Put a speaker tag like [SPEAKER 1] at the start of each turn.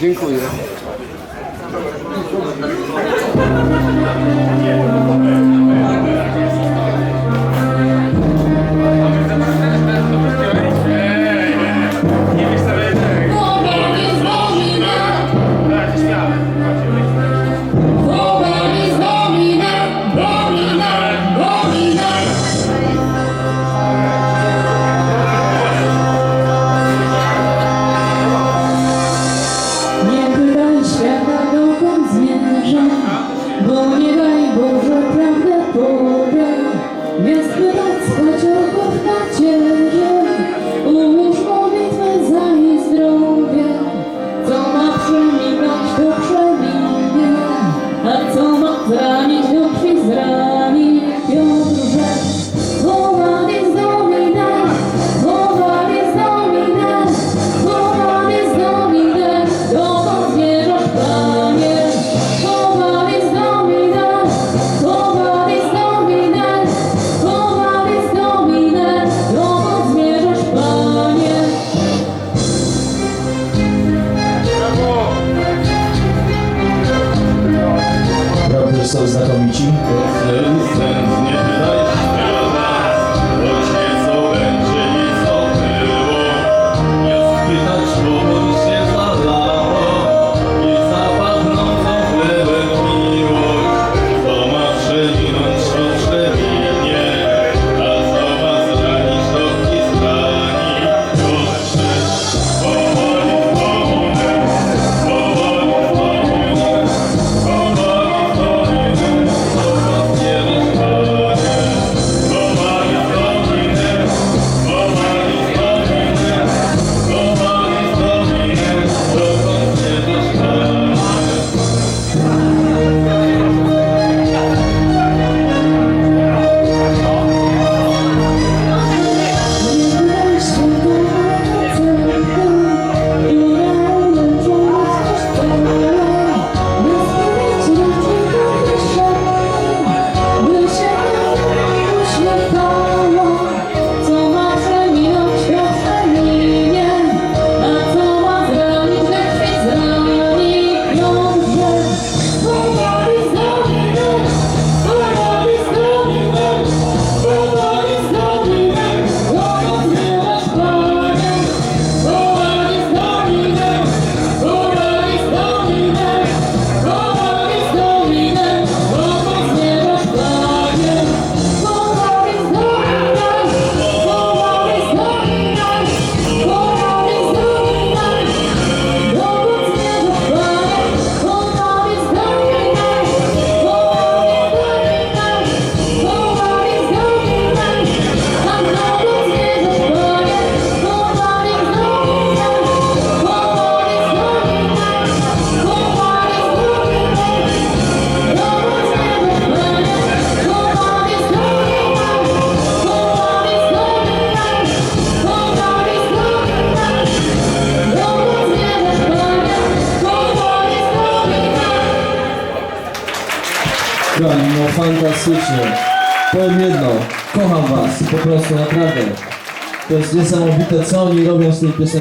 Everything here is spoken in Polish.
[SPEAKER 1] Dziękuję.
[SPEAKER 2] został znakomicie. fantastycznie. Powiem jedno, kocham was, po prostu naprawdę. To jest niesamowite, co oni robią z tej piosenki.